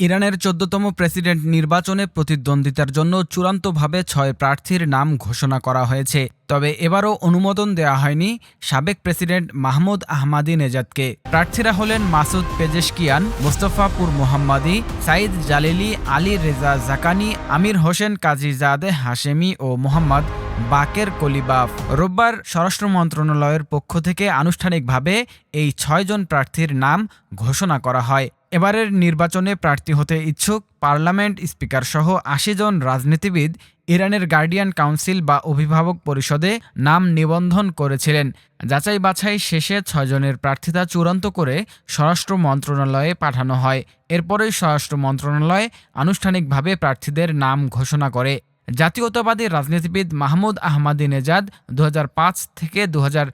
ইরানের চোদ্দতম প্রেসিডেন্ট নির্বাচনে প্রতিদ্বন্দ্বিতার জন্য চূড়ান্তভাবে ছয় প্রার্থীর নাম ঘোষণা করা হয়েছে। তবে এবারও অনুমোদন দেওয়া হয়নি সাবেক প্রেসিডেন্ট মাহমুদ আহমাদি নেজাদকে। প্রার্থীরা হলেন Masoud Pezeshkian, Mostafapour Mohammadi, Saeed Jalili, Ali Reza Zakani, Amir Hossein Ghazizadeh Hashemi ও মোহাম্মদ বাকের কলিবাফ। রোববার স্বরাষ্ট্র মন্ত্রণালয়ের পক্ষ থেকে আনুষ্ঠানিকভাবে এই ছয়জন প্রার্থীর নাম ঘোষণা করা হয়। এবারের নির্বাচনে প্রার্থী হতে ইচ্ছুক পার্লামেন্ট স্পিকার সহ আশি জন রাজনীতিবিদ, ইরানের গার্ডিয়ান কাউন্সিল বা অভিভাবক পরিষদে নাম নিবন্ধন করেছিলেন। যাচাই বাছাই শেষে ছয়জনের প্রার্থিতা চূড়ান্ত করে স্বরাষ্ট্র মন্ত্রণালয়ে পাঠানো হয়। এরপরেই স্বরাষ্ট্র মন্ত্রণালয় আনুষ্ঠানিকভাবে প্রার্থীদের নাম ঘোষণা করে। জাতীয়তাবাদী রাজনীতিবিদ মাহমুদ আহমাদি নেজাদ দু হাজার পাঁচ থেকে দু হাজার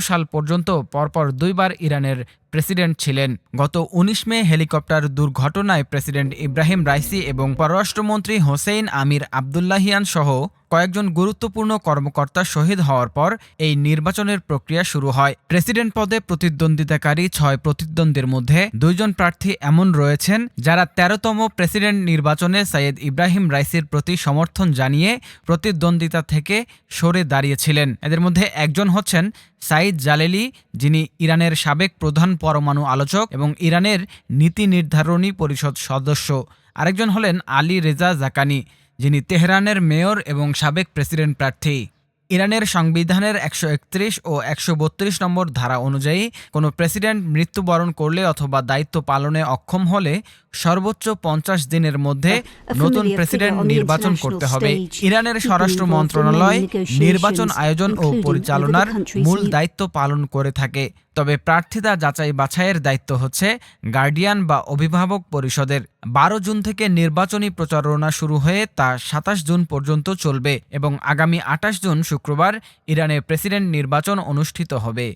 সাল পর্যন্ত পরপর দুইবার ইরানের প্রেসিডেন্ট ছিলেন। গত ১৯ মে হেলিকপ্টার দুর্ঘটনায় প্রেসিডেন্ট ইব্রাহিম রাইসি এবং পররাষ্ট্রমন্ত্রী হোসেইন আমির আবদুল্লাহিয়ান সহ কয়েকজন গুরুত্বপূর্ণ কর্মকর্তা শহীদ হওয়ার পর এই নির্বাচনের প্রক্রিয়া শুরু হয়। প্রেসিডেন্ট পদে প্রতিদ্বন্দ্বিতাকারী ছয় প্রতিদ্বন্দ্বীর মধ্যে দুইজন প্রার্থী এমন রয়েছেন যারা তেরোতম প্রেসিডেন্ট নির্বাচনে সৈয়দ ইব্রাহিম রাইসির প্রতি সমর্থন জানিয়ে প্রতিদ্বন্দ্বিতা থেকে সরে দাঁড়িয়েছিলেন। এদের মধ্যে একজন হচ্ছেন সাইদ জালেলি, যিনি ইরানের সাবেক প্রধান পরমাণু আলোচক এবং ইরানের নীতি নির্ধারণী পরিষদ সদস্য। আরেকজন হলেন আলী রেজা জাকানি। যিনি তেহরানের মেয়র এবং সাবেক প্রেসিডেন্ট প্রার্থী। ইরানের সংবিধানের একশো একত্রিশ ও একশো বত্রিশ নম্বর ধারা অনুযায়ী কোনো প্রেসিডেন্ট মৃত্যুবরণ করলে অথবা দায়িত্ব পালনে অক্ষম হলে সর্বোচ্চ পঞ্চাশ দিনের মধ্যে নতুন প্রেসিডেন্ট নির্বাচন করতে হবে। ইরানের স্বরাষ্ট্র মন্ত্রণালয় নির্বাচন আয়োজন ও পরিচালনার মূল দায়িত্ব পালন করে থাকে। তবে প্রার্থিতা যাচাই বাছাইয়ের দায়িত্ব হচ্ছে গার্ডিয়ান বা অভিভাবক পরিষদের। বারো জুন থেকে নির্বাচনী প্রচারণা শুরু হয়ে তা সাতাশ জুন পর্যন্ত চলবে এবং আগামী আটাশ জুন শুক্রবার ইরানের প্রেসিডেন্ট নির্বাচন অনুষ্ঠিত হবে।